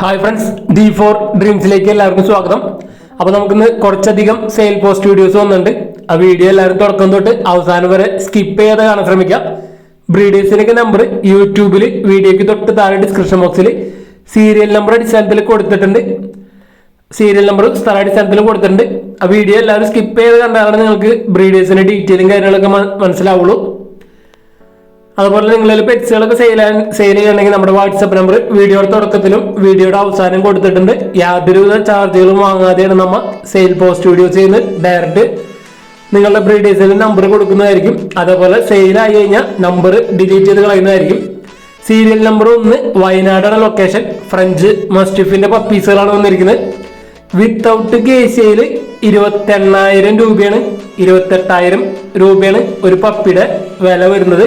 Hi friends D four ഡ്രീംസിലേക്ക് എല്ലാവർക്കും സ്വാഗതം. അപ്പൊ നമുക്കിന്ന് കുറച്ചധികം സെയിൽ പോസ്റ്റ് വീഡിയോസ് വന്നിട്ടുണ്ട്. ആ വീഡിയോ എല്ലാവരും തുടക്കം തൊട്ട് അവസാനം വരെ സ്കിപ്പ് ചെയ്യാതെ കാണാൻ ശ്രമിക്കാം. ബ്രീഡേഴ്സിനൊക്കെ നമ്പർ യൂട്യൂബിൽ വീഡിയോക്ക് തൊട്ട് താഴെ ഡിസ്ക്രിപ്ഷൻ ബോക്സിൽ സീരിയൽ നമ്പർ അടിസ്ഥാനത്തിൽ കൊടുത്തിട്ടുണ്ട്. സീരിയൽ നമ്പർ സ്ഥല അടിസ്ഥാനത്തിൽ കൊടുത്തിട്ടുണ്ട്. ആ വീഡിയോ എല്ലാവരും സ്കിപ്പ് ചെയ്ത് കണ്ടാലാണ് നിങ്ങൾക്ക് ബ്രീഡേഴ്സിന്റെ ഡീറ്റെയിലും കാര്യങ്ങളൊക്കെ മനസ്സിലാവുള്ളൂ. അതുപോലെ നിങ്ങൾ പെറ്റ്സുകളൊക്കെ സെയിൽ സെയിൽ ചെയ്യണമെങ്കിൽ നമ്മുടെ വാട്സപ്പ് നമ്പർ വീഡിയോയുടെ തുടക്കത്തിലും വീഡിയോയുടെ അവസാനം കൊടുത്തിട്ടുണ്ട്. യാതൊരുവിധ ചാർജുകളും വാങ്ങാതെയാണ് നമ്മൾ സെയിൽ പോസ്റ്റ് വീഡിയോസ് ചെയ്യുന്നത്. ഡയറക്റ്റ് നിങ്ങളുടെ ബ്രീഡേഴ്സിൽ നമ്പർ കൊടുക്കുന്നതായിരിക്കും. അതേപോലെ സെയിൽ ആയി കഴിഞ്ഞാൽ നമ്പർ ഡിലീറ്റ് ചെയ്ത് കളയുന്നതായിരിക്കും. സീരിയൽ നമ്പർ ഒന്ന് വയനാടാണ് ലൊക്കേഷൻ ഫ്രഞ്ച് മസ്റ്റിഫിന്റെ പപ്പീസുകളാണ് വന്നിരിക്കുന്നത്. വിത്തൗട്ട് കേസിയിൽ ഇരുപത്തി എണ്ണായിരം രൂപയാണ്. ഇരുപത്തെട്ടായിരം രൂപയാണ് ഒരു പപ്പിയുടെ വില വരുന്നത്.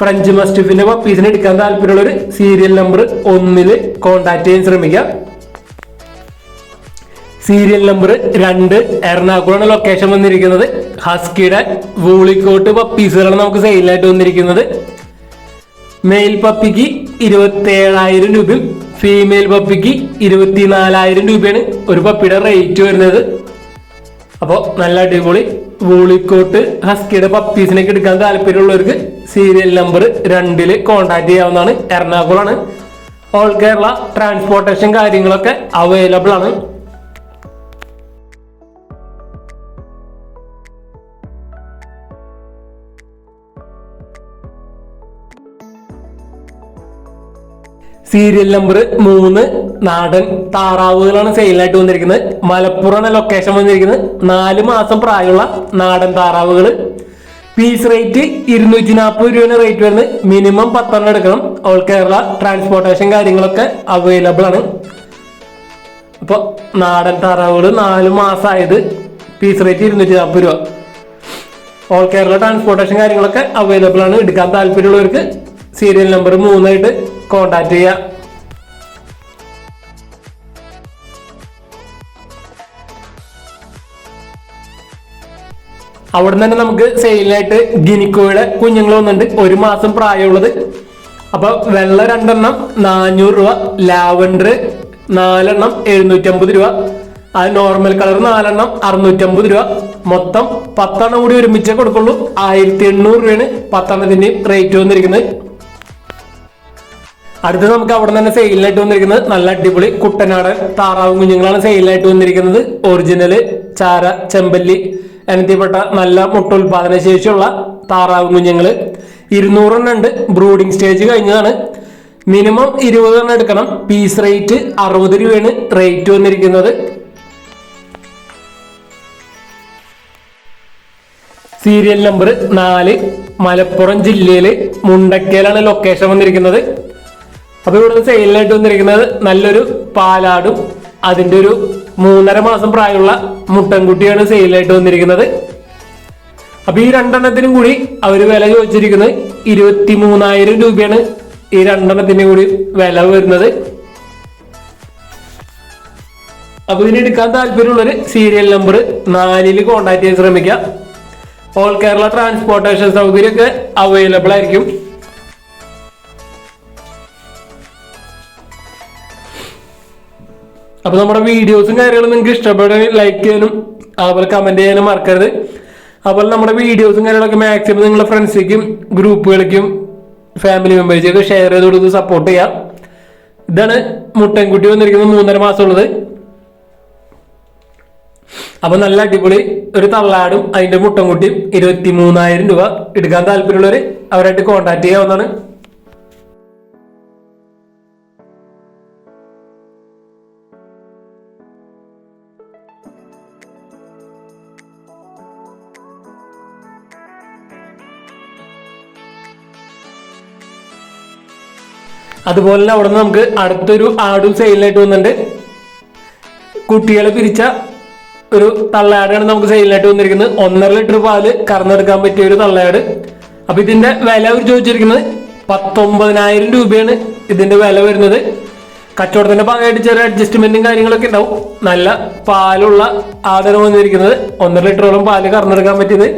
ഫ്രഞ്ച് മസ്റ്റിഫിന്റെ പപ്പീസിന് എടുക്കാൻ താല്പര്യമുള്ള ഒരു സീരിയൽ നമ്പർ ഒന്നിൽ കോണ്ടാക്ട് ചെയ്യാൻ ശ്രമിക്കാം. സീരിയൽ നമ്പർ രണ്ട് എറണാകുളമാണ് ലൊക്കേഷൻ വന്നിരിക്കുന്നത്. ഹസ്കിയുടെ വൂളിക്കോട്ട് പപ്പീസുകളാണ് നമുക്ക് സെയിലായിട്ട് വന്നിരിക്കുന്നത്. മെയിൽ പപ്പിക്ക് ഇരുപത്തി ഏഴായിരം രൂപയും ഫീമെയിൽ പപ്പിക്ക് ഇരുപത്തിനാലായിരം രൂപയാണ് ഒരു പപ്പിയുടെ റേറ്റ് വരുന്നത്. അപ്പോൾ നല്ല അടിപൊളി വൂളിക്കോട്ട് ഹസ്കിയുടെ പപ്പീസിനൊക്കെ എടുക്കാൻ താല്പര്യമുള്ളവർക്ക് സീരിയൽ നമ്പർ രണ്ടിൽ കോൺടാക്ട് ചെയ്യാവുന്നതാണ്. എറണാകുളമാണ് ഓൾ കേരള ട്രാൻസ്പോർട്ടേഷൻ കാര്യങ്ങളൊക്കെ അവൈലബിൾ ആണ്. സീരിയൽ നമ്പർ മൂന്ന് നാടൻ താറാവുകളാണ് സെയിലായിട്ട് വന്നിരിക്കുന്നത്. മലപ്പുറം ലൊക്കേഷൻ വന്നിരിക്കുന്നത്. നാല് മാസം പ്രായമുള്ള നാടൻ താറാവുകൾ പീസ് റേറ്റ് ഇരുന്നൂറ്റി നാൽപ്പത് രൂപയാണ് റേറ്റ് വരുന്നത്. മിനിമം പത്തെണ്ണം എടുക്കണം. ഓൾ കേരള ട്രാൻസ്പോർട്ടേഷൻ കാര്യങ്ങളൊക്കെ അവൈലബിൾ ആണ്. അപ്പോൾ നാടൻ താറാവുകൾ നാല് മാസമായത് പീസ് റേറ്റ് ഇരുന്നൂറ്റി നാൽപ്പത് രൂപ. ഓൾ കേരള ട്രാൻസ്പോർട്ടേഷൻ കാര്യങ്ങളൊക്കെ അവൈലബിൾ ആണ്. എടുക്കാൻ താല്പര്യമുള്ളവർക്ക് സീരിയൽ നമ്പർ മൂന്നായിട്ട് കോണ്ടാക്ട് ചെയ്യുക അവിടെ തന്നെ നമുക്ക് സെയിലായിട്ട് ഗിനിക്കോയുടെ കുഞ്ഞുങ്ങൾ വന്നിട്ടുണ്ട്. ഒരു മാസം പ്രായമുള്ളത്. അപ്പൊ വെള്ള രണ്ടെണ്ണം നാനൂറ് രൂപ. ലാവൻഡർ നാലെണ്ണം എഴുന്നൂറ്റമ്പത് രൂപ. ആ നോർമൽ കളർ നാലെണ്ണം അറുന്നൂറ്റമ്പത് രൂപ. മൊത്തം പത്തെണ്ണം കൂടി ഒരുമിച്ചേ കൊടുക്കുള്ളൂ. ആയിരത്തി എണ്ണൂറ് രൂപയാണ് പത്തെണ്ണത്തിന്റെയും റേറ്റ് വന്നിരിക്കുന്നത്. അടുത്ത് നമുക്ക് അവിടെ തന്നെ സെയിലായിട്ട് വന്നിരിക്കുന്നത്. നല്ല അടിപൊളി കുട്ടനാടൻ താറാവും കുഞ്ഞുങ്ങളാണ് സെയിലായിട്ട് വന്നിരിക്കുന്നത്. ഒറിജിനൽ ചാര ചെമ്പല്ലി എന്നതിൽപ്പെട്ട നല്ല മുട്ട ഉൽപാദന ശേഷിയുള്ള താറാവ് കുഞ്ഞുങ്ങൾ ഇരുന്നൂറെണ്ണം ഉണ്ട് ബ്രൂഡിംഗ് സ്റ്റേജ് കഴിഞ്ഞതാണ്. മിനിമം ഇരുപതെണ്ണം എടുക്കണം. പീസ് റേറ്റ് അറുപത് രൂപയാണ് റേറ്റ് വന്നിരിക്കുന്നത്. സീരിയൽ നമ്പർ നാല് മലപ്പുറം ജില്ലയിൽ മുണ്ടക്കയിലാണ് ലൊക്കേഷൻ വന്നിരിക്കുന്നത്. അപ്പൊ ഇവിടെ സെയിലിനായിട്ട് വന്നിരിക്കുന്നത് നല്ലൊരു പാലാടും അതിന്റെ ഒരു മൂന്നര മാസം പ്രായമുള്ള മുട്ടൻകുട്ടിയാണ് സെയിലായിട്ട് വന്നിരിക്കുന്നത്. അപ്പൊ ഈ രണ്ടെണ്ണത്തിനും കൂടി അവർ വില ചോദിച്ചിരിക്കുന്നത് ഇരുപത്തി മൂന്നായിരം രൂപയാണ്. ഈ രണ്ടെണ്ണത്തിനും കൂടി വില വരുന്നത്. അപ്പൊ ഇതിന് എടുക്കാൻ താല്പര്യമുള്ളൊരു സീരിയൽ നമ്പർ നാലിൽ കോണ്ടാക്ട് ചെയ്യാൻ ശ്രമിക്കുക ഓൾ കേരള ട്രാൻസ്പോർട്ടേഷൻ സൗകര്യമൊക്കെ അവൈലബിൾ ആയിരിക്കും. അപ്പൊ നമ്മുടെ വീഡിയോസും കാര്യങ്ങളും നിങ്ങൾക്ക് ഇഷ്ടപ്പെടുകയും ലൈക്ക് ചെയ്യാനും അതുപോലെ കമന്റ് ചെയ്യാനും മറക്കരുത്. അതുപോലെ നമ്മുടെ വീഡിയോസും കാര്യങ്ങളൊക്കെ മാക്സിമം നിങ്ങളുടെ ഫ്രണ്ട്സിലേക്കും ഗ്രൂപ്പുകളിലേക്കും ഫാമിലി മെമ്പേഴ്സിലേക്ക് ഷെയർ ചെയ്ത് കൊടുത്ത് സപ്പോർട്ട് ചെയ്യാം. ഇതാണ് മുട്ടൻകുട്ടി വന്നിരിക്കുന്നത് മൂന്നര മാസമുള്ളത് അപ്പൊ നല്ല അടിപൊളി ഒരു തള്ളാടും അതിന്റെ മുട്ടൻകുട്ടിയും ഇരുപത്തി മൂന്നായിരം രൂപ എടുക്കാൻ താല്പര്യമുള്ളവര് അവരായിട്ട് കോൺടാക്ട് ചെയ്യാവുന്നതാണ്. അതുപോലെ തന്നെ അവിടെ നിന്ന് നമുക്ക് അടുത്തൊരു ആടും സെയിലിനായിട്ട് വന്നിട്ടുണ്ട്. കുട്ടികളെ പിരിച്ച ഒരു തള്ളയാടാണ് നമുക്ക് സെയിലിനായിട്ട് വന്നിരിക്കുന്നത്. ഒന്നര ലിറ്റർ പാൽ കറന്നെടുക്കാൻ പറ്റിയ ഒരു തള്ളയാട്. അപ്പൊ ഇതിന്റെ വില അവർ ചോദിച്ചിരിക്കുന്നത് പത്തൊമ്പതിനായിരം രൂപയാണ് ഇതിന്റെ വില വരുന്നത്. കച്ചവടത്തിന്റെ ഭാഗമായിട്ട് ചെറിയ അഡ്ജസ്റ്റ്മെന്റും കാര്യങ്ങളൊക്കെ ഉണ്ടാവും. നല്ല പാലുള്ള ആടാണ് വന്നിരിക്കുന്നത്. ഒന്നര ലിറ്ററോളം പാൽ കറന്നെടുക്കാൻ പറ്റിയത്.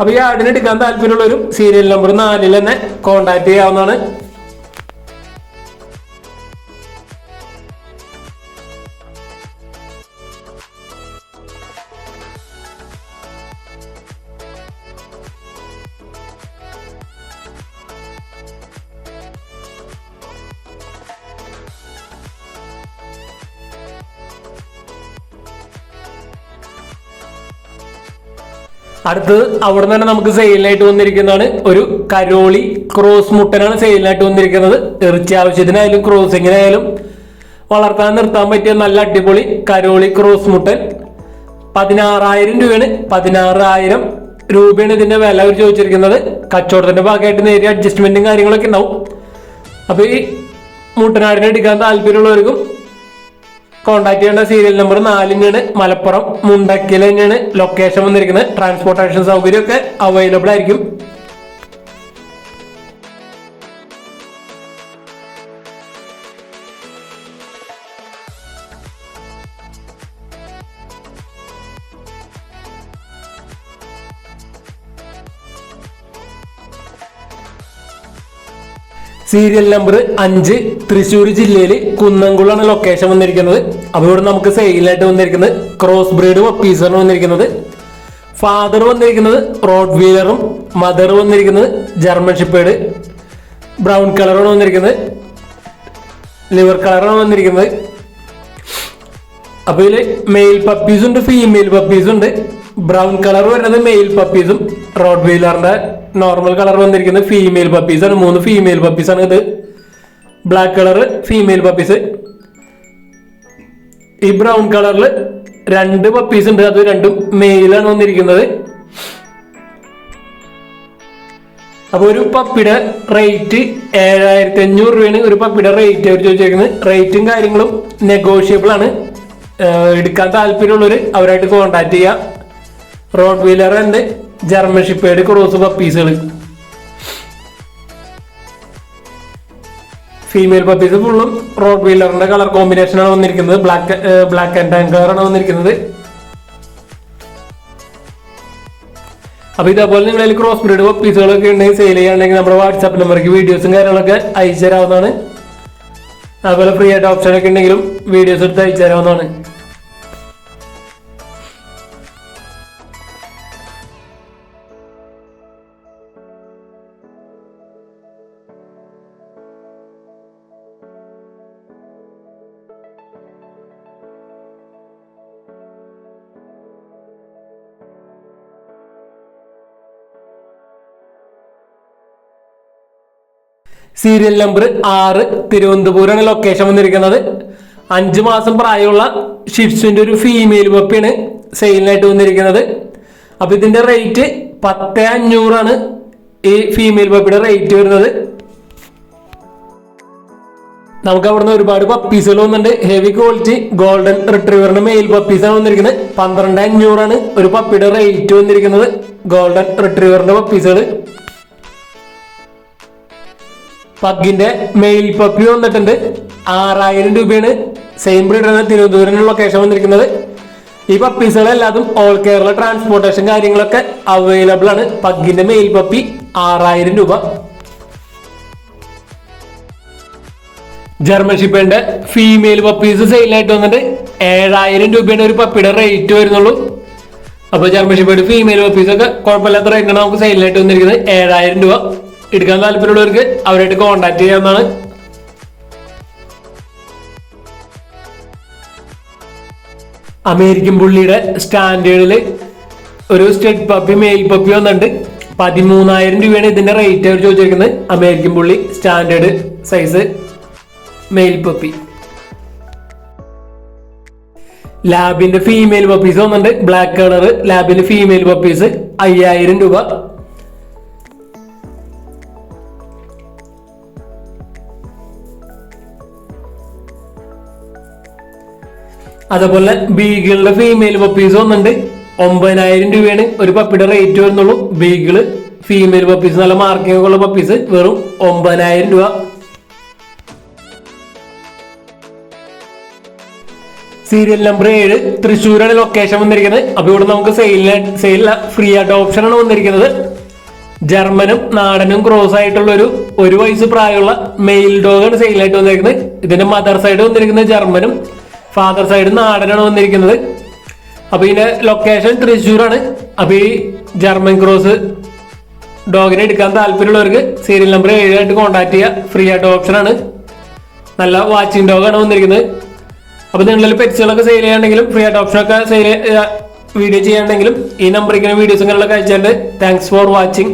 അപ്പൊ ഈ ആടിനെടുക്കാൻ താല്പര്യമുള്ളവരും സീരിയൽ നമ്പർ നാലിൽ തന്നെ കോൺടാക്ട് ചെയ്യാവുന്നതാണ്. അടുത്തത് അവിടെ തന്നെ നമുക്ക് സെയിലിനായിട്ട് വന്നിരിക്കുന്നതാണ് ഒരു കരോളി ക്രോസ് മുട്ടനാണ് സെയിലിനായിട്ട് വന്നിരിക്കുന്നത്. ഇറച്ചി ആവശ്യത്തിനായാലും ക്രോസിങ്ങിനായാലും വളർത്താൻ നിർത്താൻ പറ്റിയ നല്ല അടിപൊളി കരോളി ക്രോസ് മുട്ടൻ. പതിനാറായിരം രൂപയാണ്. പതിനാറായിരം രൂപയാണ് ഇതിന്റെ വില അവർ ചോദിച്ചിരിക്കുന്നത്. കച്ചവടത്തിന്റെ ഭാഗമായിട്ട് നേരിയ അഡ്ജസ്റ്റ്മെന്റും കാര്യങ്ങളൊക്കെ ഉണ്ടാവും. അപ്പൊ ഈ മുട്ടനാടിനെ എടുക്കാൻ താല്പര്യമുള്ളവർക്കും കോൺടാക്ട് ചെയ്യേണ്ട സീരിയൽ നമ്പർ നാലിനാണ് മലപ്പുറം മുണ്ടക്കിൽ തന്നെയാണ്. ലൊക്കേഷൻ വന്നിരിക്കുന്നത്. ട്രാൻസ്പോർട്ടേഷൻ സൗകര്യമൊക്കെ അവൈലബിൾ ആയിരിക്കും. സീരിയൽ നമ്പർ അഞ്ച് തൃശ്ശൂർ ജില്ലയിൽ കുന്നംകുളാണ് ലൊക്കേഷൻ വന്നിരിക്കുന്നത്. അപ്പോൾ ഇവിടെ നമുക്ക് സെയിലായിട്ട് വന്നിരിക്കുന്നത് ക്രോസ് ബ്രീഡ് പപ്പീസാണ് വന്നിരിക്കുന്നത്. ഫാദർ വന്നിരിക്കുന്നത് റോഡ് വീലറും മദർ വന്നിരിക്കുന്നത് ജർമ്മൻ ഷിപ്പേഡ് ബ്രൗൺ കളറാണ് വന്നിരിക്കുന്നത്. ലിവർ കളറാണ് വന്നിരിക്കുന്നത്. അപ്പൊ ഇതിൽ മെയിൽ പപ്പീസ് ഉണ്ട് ഫീമെയിൽ പപ്പീസ് ഉണ്ട്. ബ്രൗൺ കളർ വരുന്നത് മെയിൽ പപ്പീസും റോഡ് വീലറിന്റെ നോർമൽ കളർ വന്നിരിക്കുന്നത് ഫീമെയിൽ പപ്പീസ് ആണ്. മൂന്ന് ഫീമെയിൽ പപ്പീസ് ആണ് ഇത്. ബ്ലാക്ക് കളർ ഫീമെയിൽ പപ്പീസ് ഈ ബ്രൗൺ കളറിൽ രണ്ട് പപ്പീസ് ഉണ്ട്. അത് രണ്ടും മെയിലാണ് വന്നിരിക്കുന്നത്. അപ്പൊ ഒരു പപ്പിയുടെ റേറ്റ് ഏഴായിരത്തി അഞ്ഞൂറ് രൂപയാണ്. ഒരു പപ്പിയുടെ റേറ്റ് അവർ ചോദിച്ചേക്കുന്നത് റേറ്റും കാര്യങ്ങളും നെഗോഷ്യബിൾ ആണ്. എടുക്കാൻ താല്പര്യമുള്ളവർ അവരായിട്ട് കോണ്ടാക്ട് ചെയ്യാം. റോഡ് വീലർ ഉണ്ട്. ജർമ്മൻ ഷിപ്പേഡ് ക്രോസ് പപ്പീസുകൾ ഫീമെയിൽ പപ്പീസ് ഫുള്ളും റോഡ് വീലറിന്റെ കളർ കോമ്പിനേഷനാണ് വന്നിരിക്കുന്നത്. ബ്ലാക്ക് ബ്ലാക്ക് ആൻഡ് ടാങ്ക് ആണ് വന്നിരിക്കുന്നത്. അപ്പൊ ഇതേപോലെ നിങ്ങളിൽ ക്രോസ് ബ്രീഡ് പപ്പീസുകളൊക്കെ ഉണ്ടെങ്കിൽ സെയിൽ ചെയ്യുകയാണെങ്കിൽ നമ്മുടെ വാട്സാപ്പ് നമ്പർക്ക് വീഡിയോസും കാര്യങ്ങളൊക്കെ അയച്ചു തരാവുന്നതാണ്. അതുപോലെ ഫ്രീ ആയിട്ട് ഓപ്ഷൻ ഒക്കെ ഉണ്ടെങ്കിലും വീഡിയോസ് എടുത്ത് അയച്ചു തരാവുന്നതാണ്. സീരിയൽ നമ്പർ ആറ് തിരുവനന്തപുരമാണ് ലൊക്കേഷൻ വന്നിരിക്കുന്നത്. അഞ്ച് മാസം പ്രായമുള്ള ഷിപ്സിന്റെ ഒരു ഫീമെയിൽ പപ്പിയാണ് സെയിലിനായിട്ട് വന്നിരിക്കുന്നത്. അപ്പോൾ ഇതിന്റെ റേറ്റ് പത്ത് അഞ്ഞൂറാണ് ഈ ഫീമെയിൽ പപ്പിയുടെ റേറ്റ് വരുന്നത്. നമുക്ക് അവിടുന്ന് ഒരുപാട് പപ്പീസുകൾ വന്നിട്ടുണ്ട്. ഹെവി ക്വാളിറ്റി ഗോൾഡൻ റിട്രീവറിന് മെയിൽ പപ്പീസാണ് വന്നിരിക്കുന്നത്. പന്ത്രണ്ട് അഞ്ഞൂറാണ് ഒരു പപ്പിയുടെ റേറ്റ് വന്നിരിക്കുന്നത്. ഗോൾഡൻ റിട്രീവറിന്റെ പപ്പീസുകൾ പഗിന്റെ മെയിൽ പപ്പി വന്നിട്ടുണ്ട്. ആറായിരം രൂപയാണ്. സെയിം ബ്രീഡ് ബ്രീഡാണ് തിരുവനന്തപുരം ലൊക്കേഷൻ വന്നിരിക്കുന്നത്. ഈ പപ്പീസുകളെല്ലാതും ഓൾ കേരള ട്രാൻസ്പോർട്ടേഷൻ കാര്യങ്ങളൊക്കെ അവൈലബിൾ ആണ്. പഗ്ഗിന്റെ മെയിൽ പപ്പി ആറായിരം രൂപ. ജർമ്മൻ ഷിപ്പേന്റെ ഫീമെയിൽ പപ്പീസ് സെയിലായിട്ട് വന്നിട്ട് ഏഴായിരം രൂപയാണ് ഒരു പപ്പിയുടെ റേറ്റ് വരുന്നുള്ളൂ. അപ്പൊ ജർമ്മൻ ഷിപ്പേഡ് ഫീമെയിൽ പപ്പീസ് ഒക്കെ കുഴപ്പമില്ലാത്ത റേറ്റാണ് നമുക്ക് സെയിലായിട്ട് വന്നിരിക്കുന്നത്. ഏഴായിരം രൂപ. എടുക്കാൻ താല്പര്യമുള്ളവർക്ക് അവരായിട്ട് കോൺടാക്ട് ചെയ്യാവുന്നതാണ്. അമേരിക്കൻ പുള്ളിയുടെ സ്റ്റാൻഡേർഡിൽ ഒരു സ്റ്റെഡ് പപ്പി മെയിൽ പപ്പി വന്നിട്ടുണ്ട്. പതിമൂന്നായിരം രൂപയാണ് ഇതിന്റെ റേറ്റ് അവർ ചോദിച്ചിരിക്കുന്നത്. American bully standard size male puppy. ലാബിന്റെ female puppies വന്നിട്ടുണ്ട്. ബ്ലാക്ക് കളർ ലാബിന്റെ ഫീമെയിൽ പപ്പീസ് അയ്യായിരം രൂപ. അതേപോലെ ബീഗിളുടെ ഫീമെയിൽ പപ്പീസ് വന്നിട്ടുണ്ട്. ഒമ്പതിനായിരം രൂപയാണ് ഒരു പപ്പിയുടെ റേറ്റ് വരുന്നുള്ളൂ. ബീഗിൾ ഫീമെയിൽ പപ്പീസ് നല്ല മാർക്കിംഗ് ഉള്ള പപ്പീസ് വെറും ഒമ്പതിനായിരം രൂപ. സീരിയൽ നമ്പർ ഏഴ് തൃശ്ശൂരാണ് ലൊക്കേഷൻ വന്നിരിക്കുന്നത്. അപ്പൊ ഇവിടെ നമുക്ക് സെയിലിന് സെയിലില്ല ഫ്രീ ആയിട്ട് ആണ് വന്നിരിക്കുന്നത്. ജർമ്മനും നാടനും ക്രോസ് ആയിട്ടുള്ള ഒരു ഒരു വയസ്സ് പ്രായമുള്ള മെയിൽ ഡോഗാണ് സെയിലായിട്ട് വന്നിരിക്കുന്നത്. ഇതിന്റെ മദർ സൈഡ് വന്നിരിക്കുന്നത് ജർമ്മനും. ഫാദർ സൈഡ് നാടനാണ് വന്നിരിക്കുന്നത്. അപ്പൊ ഇതിന്റെ ലൊക്കേഷൻ തൃശ്ശൂരാണ്. അപ്പൊ ഈ ജർമ്മൻ ക്രോസ് ഡോഗിനെ എടുക്കാൻ താല്പര്യമുള്ളവർക്ക് സീരിയൽ നമ്പർ ഏഴായിട്ട് കോൺടാക്ട് ചെയ്യുക ഫ്രീ ആയിട്ട് ഓപ്ഷൻ ആണ്. നല്ല വാച്ചിങ് ഡോഗാണ് വന്നിരിക്കുന്നത്. അപ്പൊ നിങ്ങളിൽ പെറ്റ്സുകളൊക്കെ സെയിൽ ചെയ്യണമെങ്കിലും ഫ്രീ ആയിട്ട് ഓപ്ഷൻ ഒക്കെ സെയിൽ വീഡിയോ ചെയ്യാണ്ടെങ്കിലും ഈ നമ്പറിൽ വീഡിയോസ് ഇങ്ങനെയുള്ള കഴിച്ചുകൊണ്ട് താങ്ക്സ് ഫോർ വാച്ചിങ്